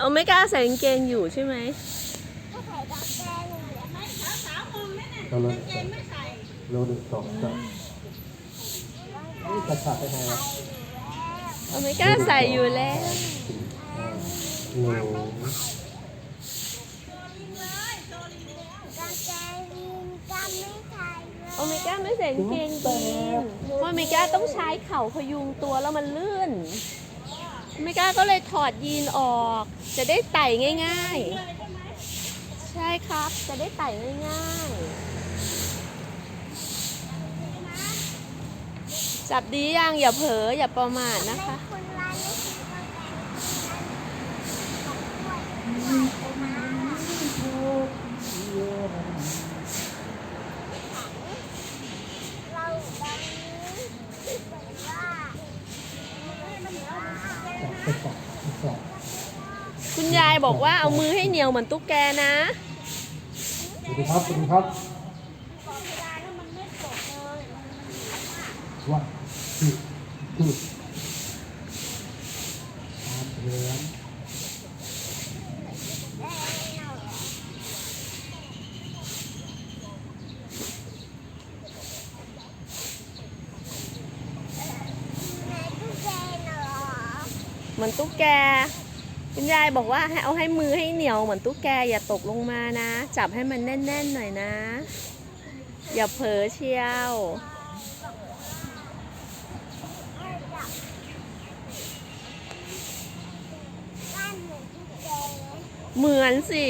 เอาไม่กล้าใส่กางเกงอยู่ใช่ไหมก็ใส่กางเกงอยู่แล้วเราลดโลหนึ่งสองสามนี่กระชับไปไหนวะเอาไม่กล้าใส่อยู่แล้วหนูโอเมก้าไม่ใส่กางเกงยีนเพราะโอเมก้าต้องใช้เข่าพยุงตัวแล้วมันลื่น ไม่กล้าก็เลยถอดยีนออก จะได้ไต่ง่าย ๆ ใช่ครับ จะได้ไต่ง่าย ๆ จับดียังอย่าเผลออย่าประมาทนะคะ คุณร้านไม่ซื้อกางเกงเราตอนนี้เหมือนว่า จับไปจับไปจับคุณยายบอกว่าเอามือให้เหนียวเหมือนตุ๊กแกนะสวัสดีครับสวัสดีครับวันที่ที่ตามเรือน ไหนตู้เจนเหรอ เหมือนตุ๊กแก คุณยายบอกว่าให้เอาให้มือให้เหนียวเหมือนตุ๊กแกอย่าตกลงมานะ จับให้มันแน่นๆหน่อยนะ อย่าเผลอเชียวเหมือนสิ